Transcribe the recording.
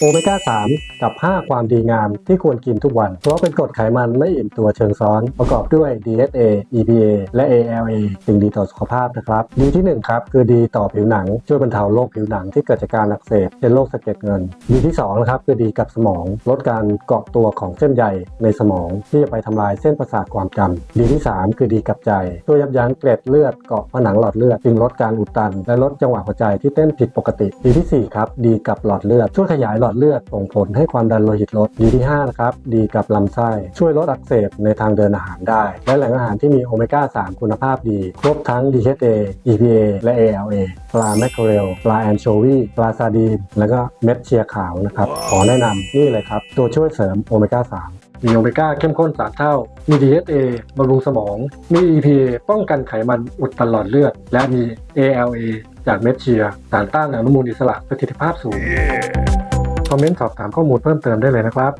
โอเมก้า 3 กับ 5 ความดีงามที่ควรกินทุกวัน เพราะเป็นกรดไขมันไม่อิ่มตัวเชิงซ้อน ประกอบด้วย DHA EPA และ ALA สิ่งดีต่อสุขภาพนะครับ ดีที่ 1 ครับ คือดีต่อผิวหนัง ช่วยบรรเทาโรคผิวหนังที่เกิดจากการอักเสบเช่นโรคสะเก็ดเงิน ดีที่ 2 นะครับ คือดีกับสมอง ลดการเกาะตัวของเส้นใยในสมองที่จะไปทำลายเส้นประสาทความจำดีที่ 3 คือดีกับใจ ช่วยยับยั้งเกล็ดเลือดเกาะผนังหลอดเลือดจึงลดการอุดตัน และลดจังหวะหัวใจที่เต้นผิดปกติ ดีที่4ครับดีกับหลอดเลือดช่วยขยายหลอดอดเลือดส่งผลให้ความดันโลหิตลดดีที่5นะครับดีกับลำไส้ช่วยลดอักเสบในทางเดินอาหารได้ และแหล่งอาหารที่มีโอเมก้า 3 คุณภาพดี ครบทั้ง DHA EPA และ ALA ปลาแมคเคอเรลปลาแอนโชวีปลาซาดีน แล้วก็เม็ดเชียขาวนะครับขอแนะนำนี่เลยครับ ตัวช่วยเสริมโอเมก้า 3มีโอเมก้าเข้มข้น3เท่า มี DHA บำรุงสมอง มี EPA ป้องกันไขมันอุดตันหลอดเลือด และมี ALA จากเม็ดเชียสารต้านอนุมูลอิสระประสิทธิภาพสูง คอมเมนต์สอบถามข้อมูลเพิ่มเติมได้เลยนะครับ